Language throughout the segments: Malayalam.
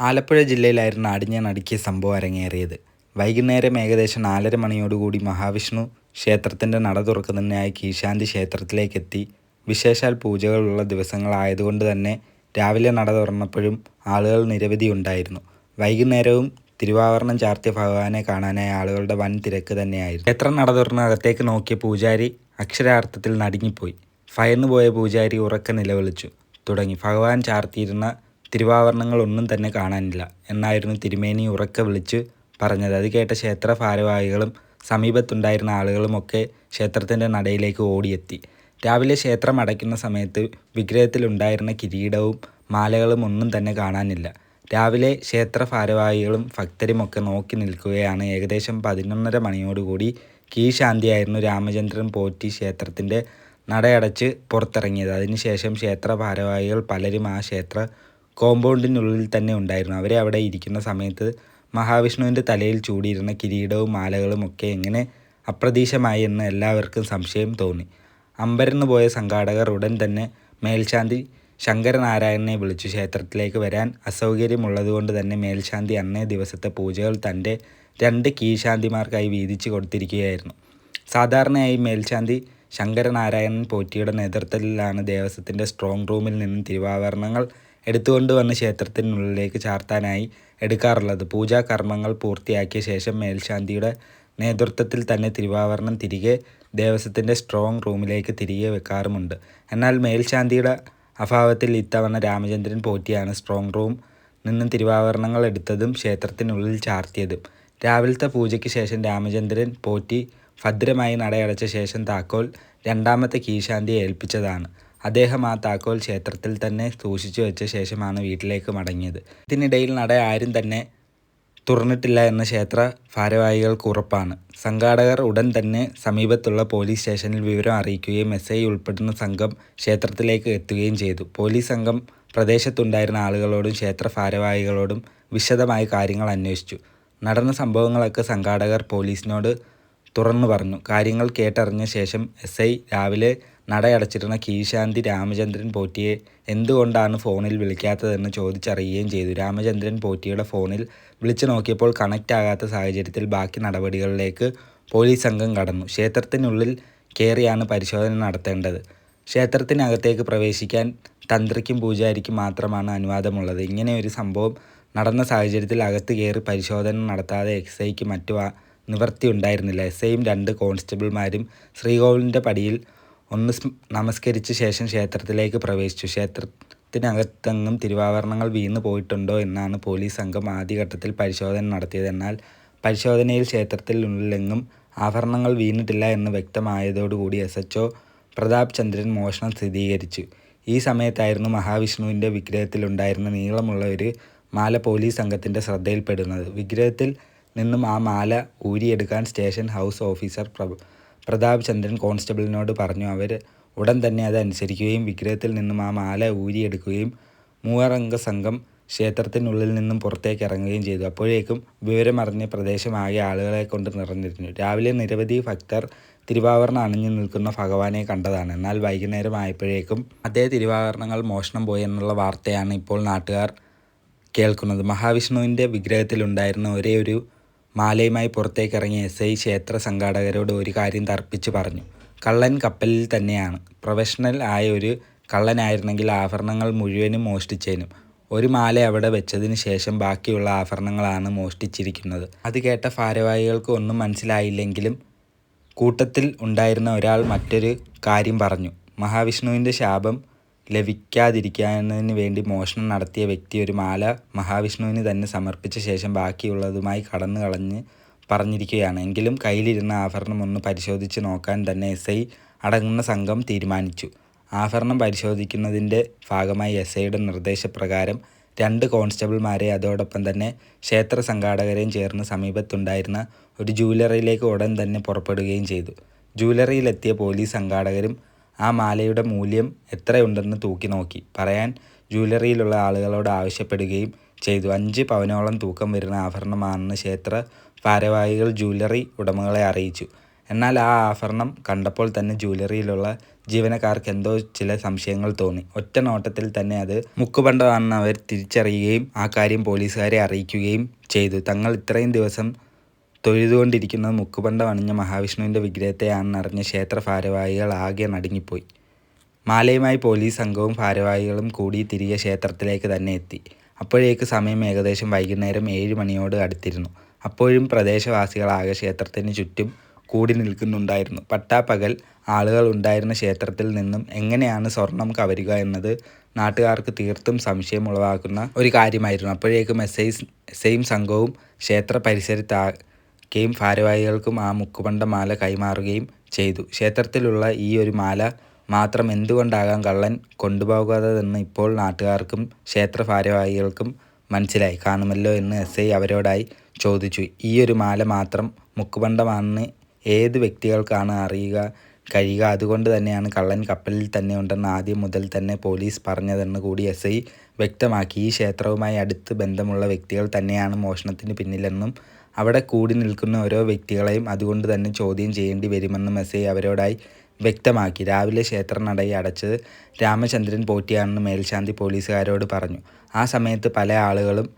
ആലപ്പുഴ ജില്ലയിലായിരുന്നു ആടിഞ്ഞ അടുക്കിയ സംഭവം അരങ്ങേറിയത്. വൈകുന്നേരം ഏകദേശം നാലര മണിയോടുകൂടി മഹാവിഷ്ണു ക്ഷേത്രത്തിന്റെ നട തുറക്കുന്നതിനായി കീശാന്തി ക്ഷേത്രത്തിലേക്കെത്തി. വിശേഷാൽ പൂജകളുള്ള ദിവസങ്ങളായതുകൊണ്ട് തന്നെ രാവിലെ നട തുറന്നപ്പോഴും ആളുകൾ നിരവധി ഉണ്ടായിരുന്നു. വൈകുന്നേരവും തിരുവാഭരണം ചാർത്തിയ ഭഗവാനെ കാണാനായി ആളുകളുടെ വൻ തിരക്ക് തന്നെയായിരുന്നു. എത്ര നട തുറന്ന് അകത്തേക്ക് നോക്കിയ പൂജാരി അക്ഷരാർത്ഥത്തിൽ നടുങ്ങിപ്പോയി. ഭയന്നുപോയ പൂജാരി ഉറക്കെ നിലവിളിച്ചു. തുടങ്ങി. ഭഗവാൻ ചാർത്തിയിരുന്ന തിരുവാഭരണങ്ങളൊന്നും തന്നെ കാണാനില്ല. എന്നായിരുന്നു തിരുമേനി ഉറക്കെ വിളിച്ച് പറഞ്ഞത്. അത് കേട്ട ക്ഷേത്ര ഭാരവാഹികളും സമീപത്തുണ്ടായിരുന്ന ആളുകളുമൊക്കെ ക്ഷേത്രത്തിന്റെ നടയിലേക്ക് ഓടിയെത്തി. രാവിലെ ക്ഷേത്രം അടയ്ക്കുന്ന സമയത്ത് വിഗ്രഹത്തിലുണ്ടായിരുന്ന കിരീടവും മാലകളും ഒന്നും തന്നെ കാണാനില്ല. രാവിലെ ക്ഷേത്ര ഭാരവാഹികളും ഭക്തരുമൊക്കെ നോക്കി നിൽക്കുകയാണ്. ഏകദേശം പതിനൊന്നര മണിയോടുകൂടി കീശാന്തിയായിരുന്നു രാമചന്ദ്രൻ പോറ്റി ക്ഷേത്രത്തിന്റെ നടയടച്ച് പുറത്തിറങ്ങിയത്. അതിനുശേഷം ക്ഷേത്ര ഭാരവാഹികൾ പലരും ആ ക്ഷേത്ര കോമ്പൗണ്ടിനുള്ളിൽ തന്നെ ഉണ്ടായിരുന്നു. അവരെ അവിടെ ഇരിക്കുന്ന സമയത്ത് മഹാവിഷ്ണുവിന്റെ തലയിൽ ചൂടിയിരുന്ന കിരീടവും മാലകളും ഒക്കെ എങ്ങനെ അപ്രതീക്ഷമായി എന്ന് എല്ലാവർക്കും സംശയം തോന്നി. അമ്പരന്ന് പോയ സംഘാടകർ ഉടൻ തന്നെ മേൽശാന്തി ശങ്കരനാരായണനെ വിളിച്ചു. ക്ഷേത്രത്തിലേക്ക് വരാൻ അസൗകര്യമുള്ളതുകൊണ്ട് തന്നെ മേൽശാന്തി അന്നേ ദിവസത്തെ പൂജകൾ തന്റെ രണ്ട് കീശാന്തിമാർക്കായി വീതിച്ചു കൊടുത്തിരിക്കുകയായിരുന്നു. സാധാരണയായി മേൽശാന്തി ശങ്കരനാരായണൻ പോറ്റിയുടെ നേതൃത്വത്തിലാണ് ദേവസ്വത്തിന്റെ സ്ട്രോങ് റൂമിൽ നിന്നും തിരുവാഭരണങ്ങൾ എടുത്തുകൊണ്ട് വന്ന് ക്ഷേത്രത്തിനുള്ളിലേക്ക് ചാർത്താനായി എടുക്കാറുള്ളത്. പൂജാ കർമ്മങ്ങൾ പൂർത്തിയാക്കിയ ശേഷം മേൽശാന്തിയുടെ നേതൃത്വത്തിൽ തന്നെ തിരുവാഭരണം തിരികെ ദേവസ്വത്തിന്റെ സ്ട്രോങ് റൂമിലേക്ക് തിരികെ വെക്കാറുമുണ്ട്. എന്നാൽ മേൽശാന്തിയുടെ അഭാവത്തിൽ ഇത്തവണ രാമചന്ദ്രൻ പോറ്റിയാണ് സ്ട്രോങ് റൂം നിന്നും തിരുവാഭരണങ്ങൾ എടുത്തതും ക്ഷേത്രത്തിനുള്ളിൽ ചാർത്തിയതും. രാവിലത്തെ പൂജയ്ക്ക് ശേഷം രാമചന്ദ്രൻ പോറ്റി ഭദ്രമായി നടയടച്ച ശേഷം താക്കോൽ രണ്ടാമത്തെ കീശാന്തിയെ ഏൽപ്പിച്ചതാണ്. അദ്ദേഹം ആ താക്കോൽ ക്ഷേത്രത്തിൽ തന്നെ സൂക്ഷിച്ചു വെച്ച ശേഷമാണ് വീട്ടിലേക്ക് മടങ്ങിയത്. ഇതിനിടയിൽ നട ആരും തന്നെ തുറന്നിട്ടില്ല എന്ന ക്ഷേത്ര ഭാരവാഹികൾക്ക് ഉറപ്പാണ്. സംഘാടകർ ഉടൻ തന്നെ സമീപത്തുള്ള പോലീസ് സ്റ്റേഷനിൽ വിവരം അറിയിക്കുകയും എസ് ഐ ഉൾപ്പെടുന്ന സംഘം ക്ഷേത്രത്തിലേക്ക് എത്തുകയും ചെയ്തു. പോലീസ് സംഘം പ്രദേശത്തുണ്ടായിരുന്ന ആളുകളോടും ക്ഷേത്ര ഭാരവാഹികളോടും വിശദമായി കാര്യങ്ങൾ അന്വേഷിച്ചു. നടന്ന സംഭവങ്ങളൊക്കെ സംഘാടകർ പോലീസിനോട് തുറന്നു പറഞ്ഞു. കാര്യങ്ങൾ കേട്ടറിഞ്ഞ ശേഷം എസ് ഐ രാവിലെ നടയടച്ചിരുന്ന കീശാന്തി രാമചന്ദ്രൻ പോറ്റിയെ എന്തുകൊണ്ടാണ് ഫോണിൽ വിളിക്കാത്തതെന്ന് ചോദിച്ചറിയുകയും ചെയ്തു. രാമചന്ദ്രൻ പോറ്റിയുടെ ഫോണിൽ വിളിച്ചു നോക്കിയപ്പോൾ കണക്റ്റ് ആകാത്ത സാഹചര്യത്തിൽ ബാക്കി നടപടികളിലേക്ക് പോലീസ് സംഘം കടന്നു. ക്ഷേത്രത്തിനുള്ളിൽ കയറിയാണ് പരിശോധന നടത്തേണ്ടത്. ക്ഷേത്രത്തിനകത്തേക്ക് പ്രവേശിക്കാൻ തന്ത്രിക്കും പൂജാരിക്കും മാത്രമാണ് അനുവാദമുള്ളത്. ഇങ്ങനെ ഒരു സംഭവം നടന്ന സാഹചര്യത്തിൽ അകത്ത് കയറി പരിശോധന നടത്താതെ എക്സൈക്ക് മറ്റു നിവൃത്തി ഉണ്ടായിരുന്നില്ല. എസ് ഐയും രണ്ട് കോൺസ്റ്റബിൾമാരും ശ്രീകോവിലിന്റെ പടിയിൽ ഒന്ന് നമസ്കരിച്ച ശേഷം ക്ഷേത്രത്തിലേക്ക് പ്രവേശിച്ചു. ക്ഷേത്രത്തിനകത്തെങ്ങും തിരുവാഭരണങ്ങൾ വീണു പോയിട്ടുണ്ടോ എന്നാണ് പോലീസ് സംഘം ആദ്യഘട്ടത്തിൽ പരിശോധന നടത്തിയത്. എന്നാൽ പരിശോധനയിൽ ക്ഷേത്രത്തിനുള്ളിലെങ്ങും ആഭരണങ്ങൾ വീണിട്ടില്ല എന്ന് വ്യക്തമായതോടുകൂടി S H O Pratap Chandran മോഷണം സ്ഥിരീകരിച്ചു. ഈ സമയത്തായിരുന്നു മഹാവിഷ്ണുവിന്റെ വിഗ്രഹത്തിലുണ്ടായിരുന്ന നീളമുള്ള ഒരു മാല പോലീസ് സംഘത്തിന്റെ ശ്രദ്ധയിൽപ്പെടുന്നത്. വിഗ്രഹത്തിൽ നിന്നും ആ മാല ഊരിയെടുക്കാൻ station house officer Pratap Chandran കോൺസ്റ്റബിളിനോട് പറഞ്ഞു അവർ ഉടൻ തന്നെ അത് അനുസരിക്കുകയും വിഗ്രഹത്തിൽ നിന്നും ആ മാല ഊരിയെടുക്കുകയും മൂവറംഗ സംഘം ക്ഷേത്രത്തിനുള്ളിൽ നിന്നും പുറത്തേക്ക് ഇറങ്ങുകയും ചെയ്തു. അപ്പോഴേക്കും വിവരമറിഞ്ഞ പ്രദേശമാകെ ആളുകളെ കൊണ്ട് നിറഞ്ഞിരുന്നു. രാവിലെ നിരവധി ഭക്തർ തിരുവാഭരണം അണിഞ്ഞു നിൽക്കുന്ന ഭഗവാനെ കണ്ടതാണ്. എന്നാൽ വൈകുന്നേരം ആയപ്പോഴേക്കും അതേ തിരുവാഭരണങ്ങൾ മോഷണം പോയി എന്നുള്ള വാർത്തയാണ് ഇപ്പോൾ നാട്ടുകാർ കേൾക്കുന്നത്. മഹാവിഷ്ണുവിന്റെ വിഗ്രഹത്തിലുണ്ടായിരുന്ന ഒരേ ഒരു മാലയുമായി പുറത്തേക്ക് ഇറങ്ങിയ എസ് ഐ ക്ഷേത്ര സംഘാടകരോട് ഒരു കാര്യം തർപ്പിച്ച് പറഞ്ഞു. കള്ളൻ കപ്പലിൽ തന്നെയാണ്. പ്രൊഫഷണൽ ആയ ഒരു കള്ളനായിരുന്നെങ്കിൽ ആഭരണങ്ങൾ മുഴുവനും മോഷ്ടിച്ചേനും. ഒരു മാല അവിടെ വെച്ചതിന് ശേഷം ബാക്കിയുള്ള ആഭരണങ്ങളാണ് മോഷ്ടിച്ചിരിക്കുന്നത്. അത് കേട്ട ഭാരവാഹികൾക്ക് ഒന്നും മനസ്സിലായില്ലെങ്കിലും കൂട്ടത്തിൽ ഉണ്ടായിരുന്ന ഒരാൾ മറ്റൊരു കാര്യം പറഞ്ഞു. മഹാവിഷ്ണുവിന്റെ ശാപം ലഭിക്കാതിരിക്കുന്നതിന് വേണ്ടി മോഷണം നടത്തിയ വ്യക്തി ഒരു മാല മഹാവിഷ്ണുവിന് തന്നെ സമർപ്പിച്ച ശേഷം ബാക്കിയുള്ളതുമായി കടന്നു കളഞ്ഞ് പറഞ്ഞിരിക്കുകയാണ്. എങ്കിലും കയ്യിലിരുന്ന ആഭരണം ഒന്ന് പരിശോധിച്ച് നോക്കാൻ തന്നെ എസ് ഐ അടങ്ങുന്ന സംഘം തീരുമാനിച്ചു. ആഭരണം പരിശോധിക്കുന്നതിന്റെ ഭാഗമായി എസ് ഐയുടെ നിർദ്ദേശപ്രകാരം രണ്ട് കോൺസ്റ്റബിൾമാരെ അതോടൊപ്പം തന്നെ ക്ഷേത്ര സംഘാടകരെയും ചേർന്ന് സമീപത്തുണ്ടായിരുന്ന ഒരു ജൂവലറിയിലേക്ക് ഉടൻ തന്നെ പുറപ്പെടുകയും ചെയ്തു. ജൂവലറിയിലെത്തിയ പോലീസ് സംഘാടകരും ആ മാലയുടെ മൂല്യം എത്രയുണ്ടെന്ന് തൂക്കി നോക്കി. പറയാൻ ജൂവലറിയിലുള്ള ആളുകളോട് ആവശ്യപ്പെടുകയും ചെയ്തു. അഞ്ച് പവനോളം തൂക്കം വരുന്ന ആഭരണമാണെന്ന് ക്ഷേത്ര ഭാരവാഹികൾ ജൂവലറി ഉടമകളെ അറിയിച്ചു. എന്നാൽ ആ ആഭരണം കണ്ടപ്പോൾ തന്നെ ജൂവലറിയിലുള്ള ജീവനക്കാർക്ക് എന്തോ ചില സംശയങ്ങൾ തോന്നി. ഒറ്റ നോട്ടത്തിൽ തന്നെ അത് മുക്കുപണ്ടമാണെന്ന് അവർ തിരിച്ചറിയുകയും ആ കാര്യം പോലീസുകാരെ അറിയിക്കുകയും ചെയ്തു. തങ്ങൾ ഇത്രയും ദിവസം തൊഴുതുകൊണ്ടിരിക്കുന്നത് മുക്കുപണ്ടം അണിഞ്ഞ മഹാവിഷ്ണുവിന്റെ വിഗ്രഹത്തെയാണെന്നറിഞ്ഞ ക്ഷേത്ര ഭാരവാഹികൾ ആകെ നടുങ്ങിപ്പോയി. മാലയുമായി പോലീസ് സംഘവും ഭാരവാഹികളും കൂടി തിരികെ ക്ഷേത്രത്തിലേക്ക് തന്നെ എത്തി. അപ്പോഴേക്ക് സമയം ഏകദേശം വൈകുന്നേരം ഏഴ് മണിയോട് അടുത്തിരുന്നു. അപ്പോഴും പ്രദേശവാസികളാകെ ക്ഷേത്രത്തിന് ചുറ്റും കൂടി നിൽക്കുന്നുണ്ടായിരുന്നു. പട്ടാപ്പകൽ ആളുകൾ ഉണ്ടായിരുന്ന ക്ഷേത്രത്തിൽ നിന്നും എങ്ങനെയാണ് സ്വർണം കവരുക എന്നത് നാട്ടുകാർക്ക് തീർത്തും സംശയം ഉളവാക്കുന്ന ഒരു കാര്യമായിരുന്നു. അപ്പോഴേക്കും എസ് ഐ സെയിം സംഘവും ക്ഷേത്ര പരിസരത്താക്കുകയും ഭാരവാഹികൾക്കും ആ മുക്കുപണ്ട മാല കൈമാറുകയും ചെയ്തു. ക്ഷേത്രത്തിലുള്ള ഈ ഒരു മാല മാത്രം എന്തുകൊണ്ടാകാം കള്ളൻ കൊണ്ടുപോകാത്തതെന്ന് ഇപ്പോൾ നാട്ടുകാർക്കും ക്ഷേത്ര ഭാരവാഹികൾക്കും മനസ്സിലായി. കാണുമല്ലോ എന്ന് എസ് ഐ അവരോടായി ചോദിച്ചു. ഈ ഒരു മാല മാത്രം മുക്കുപണ്ടമാണെന്ന് ഏത് വ്യക്തികൾക്കാണ് അറിയുക കഴിയുക? അതുകൊണ്ട് തന്നെയാണ് കള്ളൻ കപ്പലിൽ തന്നെ ഉണ്ടെന്ന് ആദ്യം മുതൽ തന്നെ പോലീസ് പറഞ്ഞതെന്ന് കൂടി എസ് ഐ വ്യക്തമാക്കി. ഈ ക്ഷേത്രവുമായി അടുത്ത് ബന്ധമുള്ള വ്യക്തികൾ തന്നെയാണ് മോഷണത്തിന് പിന്നിലെന്നും അവിടെ കൂടി നിൽക്കുന്ന ഓരോ വ്യക്തികളെയും അതുകൊണ്ട് തന്നെ ചോദ്യം ചെയ്യേണ്ടി വരുമെന്ന് മെസ്സേജ് അവരോടായി വ്യക്തമാക്കി. രാവിലെ ക്ഷേത്രനടയെ അടച്ചത് രാമചന്ദ്രൻ പോറ്റിയാണെന്ന് മേൽശാന്തി പോലീസുകാരോട് പറഞ്ഞു. ആ സമയത്ത് പല ആളുകളും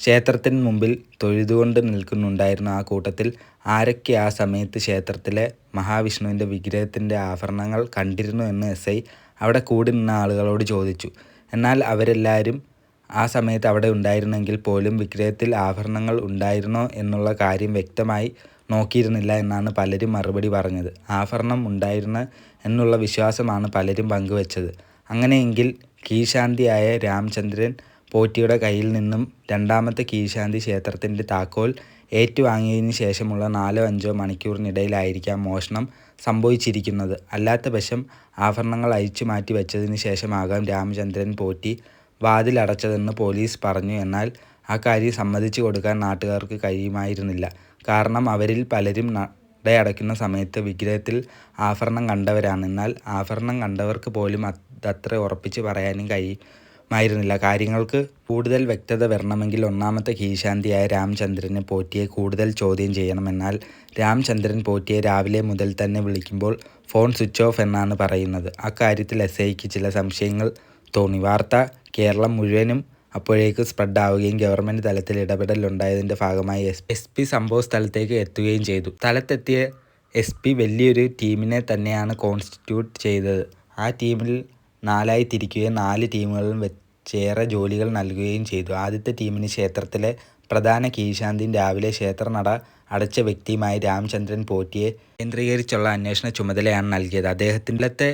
ക്ഷേത്രത്തിന് മുമ്പിൽ തൊഴുതുകൊണ്ട് നിൽക്കുന്നുണ്ടായിരുന്നു. ആ കൂട്ടത്തിൽ ആരൊക്കെ ആ സമയത്ത് ക്ഷേത്രത്തിലെ മഹാവിഷ്ണുവിന്റെ വിഗ്രഹത്തിന്റെ ആഭരണങ്ങൾ കണ്ടിരുന്നു എന്ന് എസ് ഐ അവിടെ കൂടി നിന്ന ആളുകളോട് ചോദിച്ചു. എന്നാൽ അവരെല്ലാവരും ആ സമയത്ത് അവിടെ ഉണ്ടായിരുന്നെങ്കിൽ പോലും വിഗ്രഹത്തിൽ ആഭരണങ്ങൾ ഉണ്ടായിരുന്നോ എന്നുള്ള കാര്യം വ്യക്തമായി നോക്കിയിരുന്നില്ല എന്നാണ് പലരും മറുപടി പറഞ്ഞത്. ആഭരണം ഉണ്ടായിരുന്ന എന്നുള്ള വിശ്വാസമാണ് പലരും പങ്കുവച്ചത്. അങ്ങനെയെങ്കിൽ കീശാന്തിയായ രാമചന്ദ്രൻ പോറ്റിയുടെ കയ്യിൽ നിന്നും രണ്ടാമത്തെ കീശാന്തി ക്ഷേത്രത്തിന്റെ താക്കോൽ ഏറ്റുവാങ്ങിയതിന് ശേഷമുള്ള നാലോ അഞ്ചോ മണിക്കൂറിനിടയിലായിരിക്കാം മോഷണം സംഭവിച്ചിരിക്കുന്നത്. അല്ലാത്ത പക്ഷം ആഭരണങ്ങൾ അഴിച്ചു മാറ്റി വെച്ചതിന് ശേഷമാകാം രാമചന്ദ്രൻ പോറ്റി വാതിലടച്ചതെന്ന് പോലീസ് പറഞ്ഞു എന്നാൽ ആ കാര്യം സമ്മതിച്ചു കൊടുക്കാൻ നാട്ടുകാർക്ക് കഴിയുമായിരുന്നില്ല. കാരണം അവരിൽ പലരും നടയടയ്ക്കുന്ന സമയത്ത് വിഗ്രഹത്തിൽ ആഭരണം കണ്ടവരാണ്. എന്നാൽ ആഭരണം കണ്ടവർക്ക് പോലും അതത്ര ഉറപ്പിച്ച് പറയാനും കഴിയുമായിരുന്നില്ല. കാര്യങ്ങൾക്ക് കൂടുതൽ വ്യക്തത വരണമെങ്കിൽ ഒന്നാമത്തെ കീശാന്തിയായ രാമചന്ദ്രനെ പോറ്റിയെ കൂടുതൽ ചോദ്യം ചെയ്യണം. എന്നാൽ രാമചന്ദ്രൻ പോറ്റിയെ രാവിലെ മുതൽ തന്നെ വിളിക്കുമ്പോൾ ഫോൺ സ്വിച്ച് ഓഫ് എന്നാണ് പറയുന്നത്. അക്കാര്യത്തിൽ എസ് ഐക്ക് ചില സംശയങ്ങൾ തോന്നി. വാർത്ത കേരളം മുഴുവനും അപ്പോഴേക്ക് സ്പ്രെഡ് ആവുകയും ഗവൺമെന്റ് തലത്തിൽ ഇടപെടലുണ്ടായതിന്റെ ഭാഗമായി എസ് എസ് പി സംഭവ സ്ഥലത്തേക്ക് എത്തുകയും ചെയ്തു. സ്ഥലത്തെത്തിയ എസ് പി വലിയൊരു ടീമിനെ തന്നെയാണ് കോൺസ്റ്റിറ്റ്യൂട്ട് ചെയ്തത്. ആ ടീമിൽ നാലായി തിരിക്കുകയും നാല് ടീമുകളിലും വെച്ചേറെ ജോലികൾ നൽകുകയും ചെയ്തു. ആദ്യത്തെ ടീമിന് ക്ഷേത്രത്തിലെ പ്രധാന കീശാന്തിയും രാവിലെ ക്ഷേത്രനട അടച്ച വ്യക്തിയുമായി രാമചന്ദ്രൻ പോറ്റിയെ കേന്ദ്രീകരിച്ചുള്ള അന്വേഷണ ചുമതലയാണ് നൽകിയത്. അദ്ദേഹത്തിന്റെ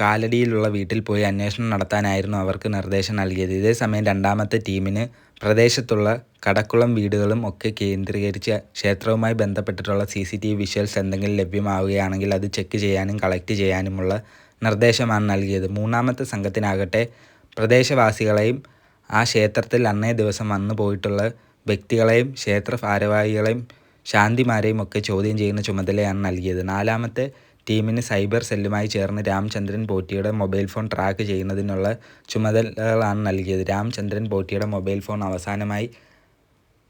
കാലടിയിലുള്ള വീട്ടിൽ പോയി അന്വേഷണം നടത്താനായിരുന്നു അവർക്ക് നിർദ്ദേശം നൽകിയത്. ഇതേസമയം രണ്ടാമത്തെ ടീമിന് പ്രദേശത്തുള്ള കടക്കുളം വീടുകളും ഒക്കെ കേന്ദ്രീകരിച്ച് ക്ഷേത്രവുമായി ബന്ധപ്പെട്ടിട്ടുള്ള C C T V visuals എന്തെങ്കിലും ലഭ്യമാവുകയാണെങ്കിൽ അത് ചെക്ക് ചെയ്യാനും കളക്ട് ചെയ്യാനുമുള്ള നിർദ്ദേശമാണ് നൽകിയത്. മൂന്നാമത്തെ സംഘത്തിനാകട്ടെ പ്രദേശവാസികളെയും ആ ക്ഷേത്രത്തിൽ അന്നേ ദിവസം വന്നു പോയിട്ടുള്ള വ്യക്തികളെയും ക്ഷേത്ര ഭാരവാഹികളെയും ശാന്തിമാരെയും ഒക്കെ ചോദ്യം ചെയ്യുന്ന ചുമതലയാണ് നൽകിയത്. നാലാമത്തെ ടീമിന് സൈബർ സെല്ലുമായി ചേർന്ന് രാംചന്ദ്രൻ പോറ്റിയുടെ മൊബൈൽ ഫോൺ ട്രാക്ക് ചെയ്യുന്നതിനുള്ള ചുമതലകളാണ് നൽകിയത്. രാംചന്ദ്രൻ പോറ്റിയുടെ മൊബൈൽ ഫോൺ അവസാനമായി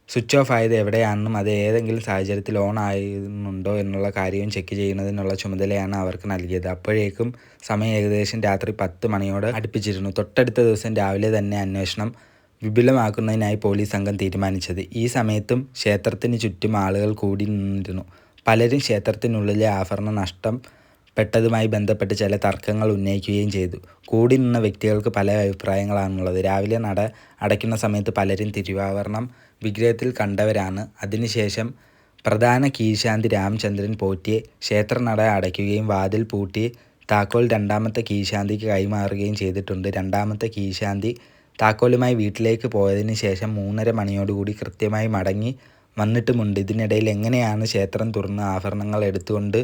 സ്വിച്ച് ഓഫ് ആയത് എവിടെയാണെന്നും അത് ഏതെങ്കിലും സാഹചര്യത്തിൽ ഓൺ ആയിരുന്നുണ്ടോ എന്നുള്ള കാര്യവും ചെക്ക് ചെയ്യുന്നതിനുള്ള ചുമതലയാണ് അവർക്ക് നൽകിയത്. അപ്പോഴേക്കും സമയം ഏകദേശം രാത്രി പത്ത് മണിയോട് അടുപ്പിച്ചിരുന്നു. തൊട്ടടുത്ത ദിവസം രാവിലെ തന്നെ അന്വേഷണം വിപുലമാക്കുന്നതിനായി പോലീസ് സംഘം തീരുമാനിച്ചത്. ഈ സമയത്തും ക്ഷേത്രത്തിന് ചുറ്റും ആളുകൾ കൂടി നിന്നിരുന്നു. പലരും ക്ഷേത്രത്തിനുള്ളിലെ ആഭരണ നഷ്ടം പെട്ടതുമായി ബന്ധപ്പെട്ട് ചില തർക്കങ്ങൾ ഉന്നയിക്കുകയും ചെയ്തു. കൂടി നിന്ന വ്യക്തികൾക്ക് പല അഭിപ്രായങ്ങളാണുള്ളത്. രാവിലെ നട അടയ്ക്കുന്ന സമയത്ത് പലരും തിരുവാഭരണം വിഗ്രഹത്തിൽ കണ്ടവരാണ്. അതിനുശേഷം പ്രധാന കീശാന്തി രാമചന്ദ്രൻ പോറ്റിയെ ക്ഷേത്രനട അടയ്ക്കുകയും വാതിൽ പൂട്ടി താക്കോൽ രണ്ടാമത്തെ കീശാന്തിക്ക് കൈമാറുകയും ചെയ്തിട്ടുണ്ട്. രണ്ടാമത്തെ കീശാന്തി താക്കോലുമായി വീട്ടിലേക്ക് പോയതിന് ശേഷം മൂന്നര മണിയോടുകൂടി കൃത്യമായി മടങ്ങി വന്നിട്ടുമുണ്ട്. ഇതിനിടയിൽ എങ്ങനെയാണ് ക്ഷേത്രം തുറന്ന് ആഭരണങ്ങൾ എടുത്തുകൊണ്ട്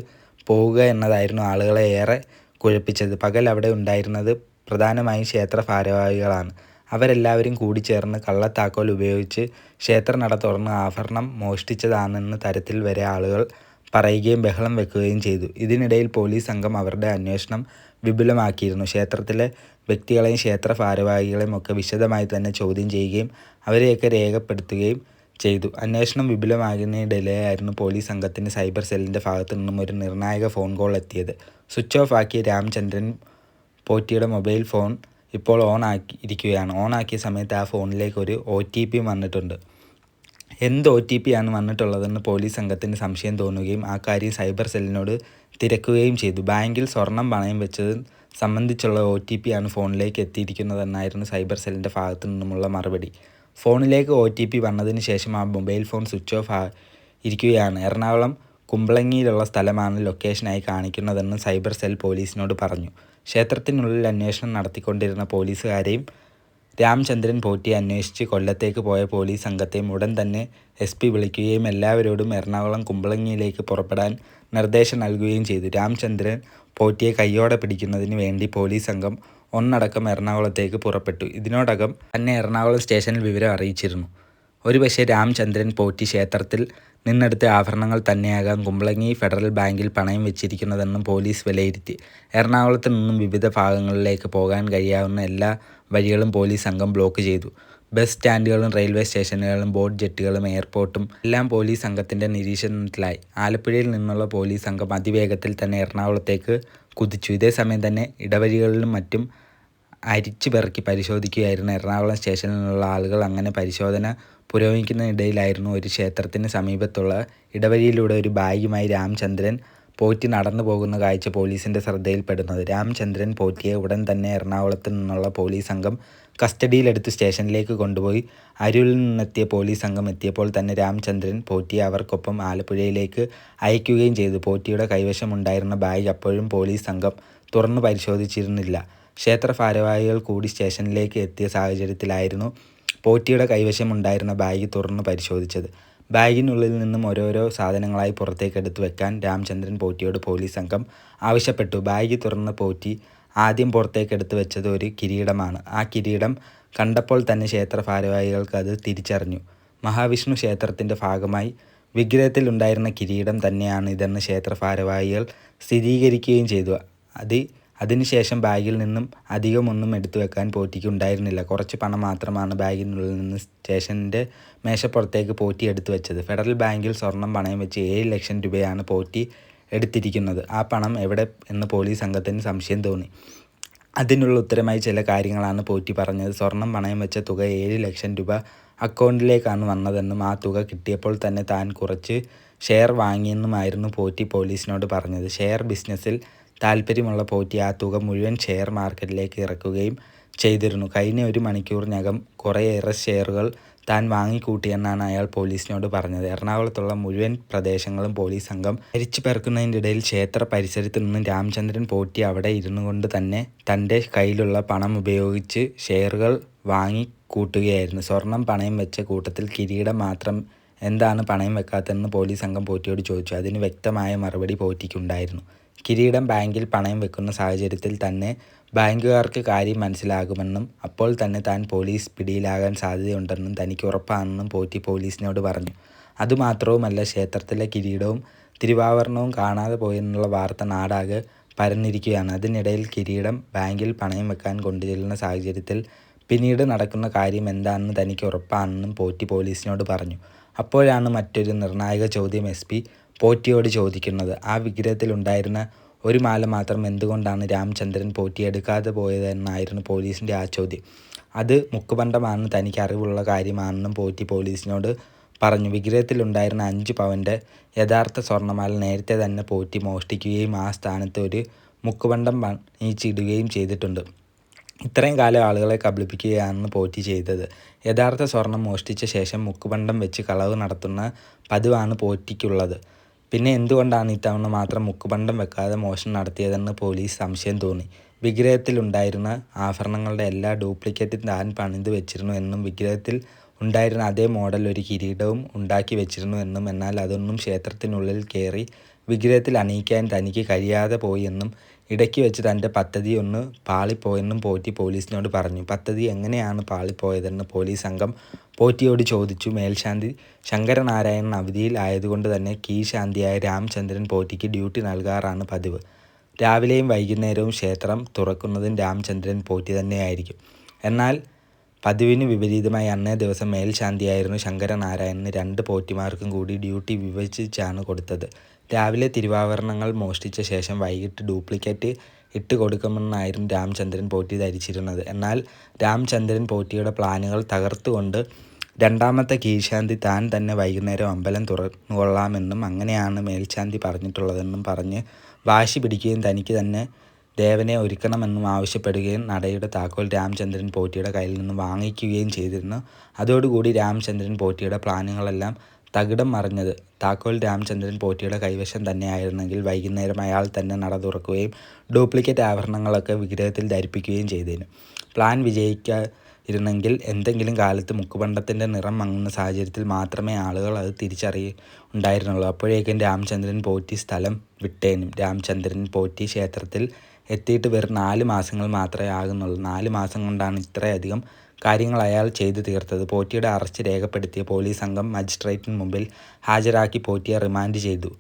പോവുക എന്നതായിരുന്നു ആളുകളെ ഏറെ കുഴപ്പിച്ചത്. പകൽ അവിടെ ഉണ്ടായിരുന്നത് പ്രധാനമായും ക്ഷേത്ര ഭാരവാഹികളാണ്. അവരെല്ലാവരും കൂടിച്ചേർന്ന് കള്ളത്താക്കോൽ ഉപയോഗിച്ച് ക്ഷേത്രനട തുറന്ന് ആഭരണം മോഷ്ടിച്ചതാണെന്ന തരത്തിൽ വരെ ആളുകൾ പറയുകയും ബഹളം വെക്കുകയും ചെയ്തു. ഇതിനിടയിൽ പോലീസ് സംഘം അവരുടെ അന്വേഷണം വിപുലമാക്കിയിരുന്നു. ക്ഷേത്രത്തിലെ വ്യക്തികളെയും ക്ഷേത്ര ഭാരവാഹികളെയും ഒക്കെ വിശദമായി തന്നെ ചോദ്യം ചെയ്യുകയും അവരെയൊക്കെ രേഖപ്പെടുത്തുകയും ചെയ്തു. അന്വേഷണം വിപുലമാകുന്നതിനിടെയായിരുന്നു പോലീസ് സംഘത്തിന് സൈബർ സെല്ലിന്റെ ഭാഗത്തു നിന്നും ഒരു നിർണായക ഫോൺ കോൾ എത്തിയത്. സ്വിച്ച് ഓഫ് ആക്കിയ രാമചന്ദ്രൻ പോറ്റിയുടെ മൊബൈൽ ഫോൺ ഇപ്പോൾ ഓൺ ആക്കി ഇരിക്കുകയാണ്. ഓൺ ആക്കിയ സമയത്ത് ആ ഫോണിലേക്ക് ഒരു ഒ ടി പി വന്നിട്ടുണ്ട്. എന്ത് ഒ ടി പി ആണ് വന്നിട്ടുള്ളതെന്ന് പോലീസ് സംഘത്തിന് സംശയം തോന്നുകയും ആ കാര്യം സൈബർ സെല്ലിനോട് തിരക്കുകയും ചെയ്തു. ബാങ്കിൽ സ്വർണം പണയം വെച്ചത് സംബന്ധിച്ചുള്ള ഒ ടി പി ആണ് ഫോണിലേക്ക് എത്തിയിരിക്കുന്നതെന്നായിരുന്നു സൈബർ സെല്ലിന്റെ ഭാഗത്തു നിന്നുമുള്ള മറുപടി. ഫോണിലേക്ക് ഒ ടി പി വന്നതിന് ശേഷം ആ മൊബൈൽ ഫോൺ സ്വിച്ച് ഓഫ് ആ ഇരിക്കുകയാണ്. എറണാകുളം കുമ്പളങ്ങിയിലുള്ള സ്ഥലമാണ് ലൊക്കേഷനായി കാണിക്കുന്നതെന്ന് സൈബർ സെൽ പോലീസിനോട് പറഞ്ഞു. ക്ഷേത്രത്തിനുള്ളിൽ അന്വേഷണം നടത്തിക്കൊണ്ടിരുന്ന പോലീസുകാരെയും രാമചന്ദ്രൻ പോറ്റിയെ അന്വേഷിച്ച് കൊല്ലത്തേക്ക് പോയ പോലീസ് സംഘത്തെയും ഉടൻ തന്നെ എസ് പി വിളിക്കുകയും എല്ലാവരോടും എറണാകുളം കുമ്പളങ്ങിയിലേക്ക് പുറപ്പെടാൻ നിർദ്ദേശം നൽകുകയും ചെയ്തു. രാമചന്ദ്രൻ പോറ്റിയെ കയ്യോടെ പിടിക്കുന്നതിന് വേണ്ടി പോലീസ് സംഘം ഒന്നടക്കം എറണാകുളത്തേക്ക് പുറപ്പെട്ടു. ഇതിനോടകം തന്നെ എറണാകുളം സ്റ്റേഷനിൽ വിവരം അറിയിച്ചിരുന്നു. ഒരുപക്ഷെ രാംചന്ദ്രൻ പോറ്റി ക്ഷേത്രത്തിൽ നിന്നെടുത്ത ആഭരണങ്ങൾ തന്നെയാകാം കുമ്പളങ്ങി ഫെഡറൽ ബാങ്കിൽ പണയം വെച്ചിരിക്കുന്നതെന്നും പോലീസ് വിലയിരുത്തി. എറണാകുളത്ത് നിന്നും വിവിധ ഭാഗങ്ങളിലേക്ക് പോകാൻ കഴിയാവുന്ന എല്ലാ വഴികളും പോലീസ് സംഘം ബ്ലോക്ക് ചെയ്തു. ബസ് സ്റ്റാൻഡുകളും റെയിൽവേ സ്റ്റേഷനുകളും ബോട്ട് ജെട്ടുകളും എയർപോർട്ടും എല്ലാം പോലീസ് സംഘത്തിന്റെ നിരീക്ഷണത്തിലായി. ആലപ്പുഴയിൽ നിന്നുള്ള പോലീസ് സംഘം അതിവേഗത്തിൽ തന്നെ എറണാകുളത്തേക്ക് കുതിച്ചു. ഇതേസമയം തന്നെ ഇടവഴികളിലും മറ്റും അരിച്ചു പെറുക്കി പരിശോധിക്കുകയായിരുന്നു എറണാകുളം സ്റ്റേഷനിലുള്ള ആളുകൾ. അങ്ങനെ പരിശോധന പുരോഗമിക്കുന്നതിനിടയിലായിരുന്നു ഒരു ക്ഷേത്രത്തിന് സമീപത്തുള്ള ഇടവഴിയിലൂടെ ഒരു ബാഗുമായി രാമചന്ദ്രൻ പോറ്റി നടന്നു പോകുന്ന കാഴ്ച പോലീസിന്റെ ശ്രദ്ധയിൽപ്പെടുന്നത്. രാമചന്ദ്രൻ പോറ്റിയെ ഉടൻ തന്നെ എറണാകുളത്ത് നിന്നുള്ള പോലീസ് സംഘം കസ്റ്റഡിയിലെടുത്ത് സ്റ്റേഷനിലേക്ക് കൊണ്ടുപോയി. അരൂരിൽ നിന്നെത്തിയ പോലീസ് സംഘം എത്തിയപ്പോൾ തന്നെ രാമചന്ദ്രൻ പോറ്റിയെ അവർക്കൊപ്പം ആലപ്പുഴയിലേക്ക് അയക്കുകയും ചെയ്തു. പോറ്റിയുടെ കൈവശമുണ്ടായിരുന്ന ബാഗ് അപ്പോഴും പോലീസ് സംഘം തുറന്നു പരിശോധിച്ചിരുന്നില്ല. ക്ഷേത്ര ഭാരവാഹികൾ കൂടി സ്റ്റേഷനിലേക്ക് എത്തിയ സാഹചര്യത്തിലായിരുന്നു പോറ്റിയുടെ കൈവശമുണ്ടായിരുന്ന ബാഗ് തുറന്നു പരിശോധിച്ചത്. ബാഗിനുള്ളിൽ നിന്നും ഓരോരോ സാധനങ്ങളായി പുറത്തേക്ക് എടുത്തു വെക്കാൻ രാമചന്ദ്രൻ പോറ്റിയോട് പോലീസ് സംഘം ആവശ്യപ്പെട്ടു. ബാഗ് തുറന്ന് പോറ്റി ആദ്യം പുറത്തേക്ക് എടുത്തു വെച്ചത് ഒരു കിരീടമാണ്. ആ കിരീടം കണ്ടപ്പോൾ തന്നെ ക്ഷേത്ര ഭാരവാഹികൾക്ക് അത് തിരിച്ചറിഞ്ഞു. മഹാവിഷ്ണു ക്ഷേത്രത്തിന്റെ ഭാഗമായി വിഗ്രഹത്തിൽ ഉണ്ടായിരുന്ന കിരീടം തന്നെയാണ് ഇതെന്ന് ക്ഷേത്ര ഭാരവാഹികൾ സ്ഥിരീകരിക്കുകയും ചെയ്തു. അത് അതിനുശേഷം ബാഗിൽ നിന്നും അധികമൊന്നും എടുത്തു വെക്കാൻ പോറ്റിക്ക് ഉണ്ടായിരുന്നില്ല. കുറച്ച് പണം മാത്രമാണ് ബാഗിനുള്ളിൽ നിന്ന് സ്റ്റേഷന്റെ മേശപ്പുറത്തേക്ക് പോറ്റി എടുത്തു വെച്ചത്. ഫെഡറൽ ബാങ്കിൽ സ്വർണം പണയം വെച്ച് ഏഴ് ലക്ഷം രൂപയാണ് പോറ്റി എടുത്തിരിക്കുന്നത്. ആ പണം എവിടെ എന്ന് പോലീസ് സംഘത്തിന് സംശയം തോന്നി. അതിനുള്ള ഉത്തരമായി ചില കാര്യങ്ങളാണ് പോറ്റി പറഞ്ഞത്. സ്വർണം പണയം വെച്ച തുക ഏഴ് ലക്ഷം രൂപ അക്കൗണ്ടിലേക്കാണ് വന്നതെന്നും ആ തുക കിട്ടിയപ്പോൾ തന്നെ താൻ കുറച്ച് ഷെയർ വാങ്ങിയെന്നുമായിരുന്നു പോറ്റി പോലീസിനോട് പറഞ്ഞത്. ഷെയർ ബിസിനസ്സിൽ താല്പര്യമുള്ള പോറ്റി ആ തുക മുഴുവൻ ഷെയർ മാർക്കറ്റിലേക്ക് ഇറക്കുകയും ചെയ്തിരുന്നു. കഴിഞ്ഞ ഒരു മണിക്കൂറിനകം കുറേയേറെ ഷെയറുകൾ താൻ വാങ്ങിക്കൂട്ടിയെന്നാണ് അയാൾ പോലീസിനോട് പറഞ്ഞത്. എറണാകുളത്തുള്ള മുഴുവൻ പ്രദേശങ്ങളും പോലീസ് സംഘം അരിച്ചു ഇടയിൽ ക്ഷേത്ര പരിസരത്ത് നിന്നും രാമചന്ദ്രൻ പോറ്റി അവിടെ ഇരുന്നു കൊണ്ട് തന്നെ തന്റെ കയ്യിലുള്ള പണം ഉപയോഗിച്ച് ഷെയറുകൾ വാങ്ങി കൂട്ടുകയായിരുന്നു സ്വർണം പണയം വെച്ച കൂട്ടത്തിൽ കിരീടം മാത്രം എന്താണ് പണയം വെക്കാത്തതെന്ന് പോലീസ് സംഘം പോറ്റിയോട് ചോദിച്ചു. അതിന് വ്യക്തമായ മറുപടി പോറ്റിക്കുണ്ടായിരുന്നു. കിരീടം ബാങ്കിൽ പണയം വെക്കുന്ന സാഹചര്യത്തിൽ തന്നെ ബാങ്കുകാർക്ക് കാര്യം മനസ്സിലാകുമെന്നും അപ്പോൾ തന്നെ താൻ പോലീസ് പിടിയിലാകാൻ സാധ്യതയുണ്ടെന്നും തനിക്ക് ഉറപ്പാണെന്നും പോറ്റി പോലീസിനോട് പറഞ്ഞു. അതുമാത്രവുമല്ല ക്ഷേത്രത്തിലെ കിരീടവും തിരുവാഭരണവും കാണാതെ പോയെന്നുള്ള വാർത്ത നാടാകെ പരന്നിരിക്കുകയാണ്. അതിനിടയിൽ കിരീടം ബാങ്കിൽ പണയം വെക്കാൻ കൊണ്ടുചെല്ലുന്ന സാഹചര്യത്തിൽ പിന്നീട് നടക്കുന്ന കാര്യം എന്താണെന്ന് തനിക്ക് ഉറപ്പാണെന്നും പോറ്റി പോലീസിനോട് പറഞ്ഞു. അപ്പോഴാണ് മറ്റൊരു നിർണായക ചോദ്യം എസ് പോറ്റിയോട് ചോദിക്കുന്നത്. ആ വിഗ്രഹത്തിലുണ്ടായിരുന്ന ഒരു മാല മാത്രം എന്തുകൊണ്ടാണ് രാമചന്ദ്രൻ പോറ്റിയെടുക്കാതെ പോയതെന്നായിരുന്നു പോലീസിന്റെ ആ ചോദ്യം. അത് മുക്കുപണ്ടമാണെന്ന് തനിക്ക് അറിവുള്ള കാര്യമാണെന്നും പോറ്റി പോലീസിനോട് പറഞ്ഞു. വിഗ്രഹത്തിലുണ്ടായിരുന്ന അഞ്ച് പവന്റെ യഥാർത്ഥ സ്വർണമാല നേരത്തെ തന്നെ പോറ്റി മോഷ്ടിക്കുകയും ആ സ്ഥാനത്ത് ഒരു മുക്കുപണ്ടം പണിയിച്ചിടുകയും ചെയ്തിട്ടുണ്ട്. ഇത്രയും കാലം ആളുകളെ കബളിപ്പിക്കുകയാണെന്ന് പോറ്റി ചെയ്തത്. യഥാർത്ഥ സ്വർണം മോഷ്ടിച്ച ശേഷം മുക്കുപണ്ടം വെച്ച് കളവ് നടത്തുന്ന പതിവാണ് പോറ്റിക്കുള്ളത്. പിന്നെ എന്തുകൊണ്ടാണ് ഇത്തവണ മാത്രം മുക്കുപണ്ടം വെക്കാതെ മോഷണം നടത്തിയതെന്ന് പോലീസ് സംശയം തോന്നി. വിഗ്രഹത്തിലുണ്ടായിരുന്ന ആഭരണങ്ങളുടെ എല്ലാ ഡ്യൂപ്ലിക്കേറ്റും താൻ പണിത് വെച്ചിരുന്നു എന്നും വിഗ്രഹത്തിൽ ഉണ്ടായിരുന്ന അതേ മോഡൽ ഒരു കിരീടവും ഉണ്ടാക്കി വെച്ചിരുന്നു എന്നും എന്നാൽ അതൊന്നും ക്ഷേത്രത്തിനുള്ളിൽ കയറി വിഗ്രഹത്തിൽ അണിയിക്കാൻ തനിക്ക് കഴിയാതെ പോയി എന്നും ഇടയ്ക്ക് വെച്ച് തന്റെ പദ്ധതി ഒന്ന് പാളിപ്പോയെന്നും പോറ്റി പോലീസിനോട് പറഞ്ഞു. പദ്ധതി എങ്ങനെയാണ് പാളിപ്പോയതെന്ന് പോലീസ് സംഘം പോറ്റിയോട് ചോദിച്ചു. മേൽശാന്തി ശങ്കരനാരായണൻ അവധിയിൽ ആയതുകൊണ്ട് തന്നെ കീശാന്തിയായ രാമചന്ദ്രൻ പോറ്റിക്ക് ഡ്യൂട്ടി നൽകാറാണ് പതിവ്. രാവിലെയും വൈകുന്നേരവും ക്ഷേത്രം തുറക്കുന്നതും രാമചന്ദ്രൻ പോറ്റി തന്നെയായിരിക്കും. എന്നാൽ പതിവിന് വിപരീതമായി അന്നേ ദിവസം മേൽശാന്തിയായിരുന്നു ശങ്കരനാരായണന് രണ്ട് പോറ്റിമാർക്കും കൂടി ഡ്യൂട്ടി വിഭജിച്ചാണ് കൊടുത്തത്. രാവിലെ തിരുവാഭരണങ്ങൾ മോഷ്ടിച്ച ശേഷം വൈകിട്ട് ഡ്യൂപ്ലിക്കേറ്റ് ഇട്ട് കൊടുക്കുമെന്നായിരുന്നു രാമചന്ദ്രൻ പോറ്റി ധരിച്ചിരുന്നത്. എന്നാൽ രാമചന്ദ്രൻ പോറ്റിയുടെ പ്ലാനുകൾ തകർത്തുകൊണ്ട് രണ്ടാമത്തെ കീഴ്ശാന്തി താൻ തന്നെ വൈകുന്നേരം അമ്പലം തുറന്നുകൊള്ളാമെന്നും അങ്ങനെയാണ് മേൽശാന്തി പറഞ്ഞിട്ടുള്ളതെന്നും പറഞ്ഞ് വാശി പിടിക്കുകയും തനിക്ക് തന്നെ ദേവനെ ഒരുക്കണമെന്നും ആവശ്യപ്പെടുകയും നടയുടെ താക്കോൽ രാമചന്ദ്രൻ പോറ്റിയുടെ കയ്യിൽ നിന്ന് വാങ്ങിക്കുകയും ചെയ്തിരുന്നു. അതോടുകൂടി രാമചന്ദ്രൻ പോറ്റിയുടെ പ്ലാനുകളെല്ലാം തകിടം മറിഞ്ഞത്. താക്കോൽ രാമചന്ദ്രൻ പോറ്റിയുടെ കൈവശം തന്നെയായിരുന്നെങ്കിൽ വൈകുന്നേരം അയാൾ തന്നെ നട തുറക്കുകയും ഡ്യൂപ്ലിക്കേറ്റ് ആഭരണങ്ങളൊക്കെ വിഗ്രഹത്തിൽ ധരിപ്പിക്കുകയും ചെയ്തേനു പ്ലാൻ വിജയിക്കാതിരുന്നെങ്കിൽ എന്തെങ്കിലും കാലത്ത് മുക്കുപണ്ടത്തിന്റെ നിറം മങ്ങുന്ന സാഹചര്യത്തിൽ മാത്രമേ ആളുകൾ അത് തിരിച്ചറിയ ഉണ്ടായിരുന്നുള്ളൂ അപ്പോഴേക്കും രാമചന്ദ്രൻ പോറ്റി സ്ഥലം വിട്ടേനും. രാമചന്ദ്രൻ പോറ്റി ക്ഷേത്രത്തിൽ എത്തിയിട്ട് വെറും നാല് മാസങ്ങൾ മാത്രമേ ആകുന്നുള്ളൂ. നാല് മാസം കൊണ്ടാണ് ഇത്രയധികം കാര്യങ്ങൾ അയാൾ ചെയ്തു തീർത്തത്. പോറ്റിയുടെ അറസ്റ്റ് രേഖപ്പെടുത്തിയ പോലീസ് സംഘം മജിസ്ട്രേറ്റിന് മുമ്പിൽ ഹാജരാക്കി പോറ്റിയെ റിമാൻഡ് ചെയ്തു.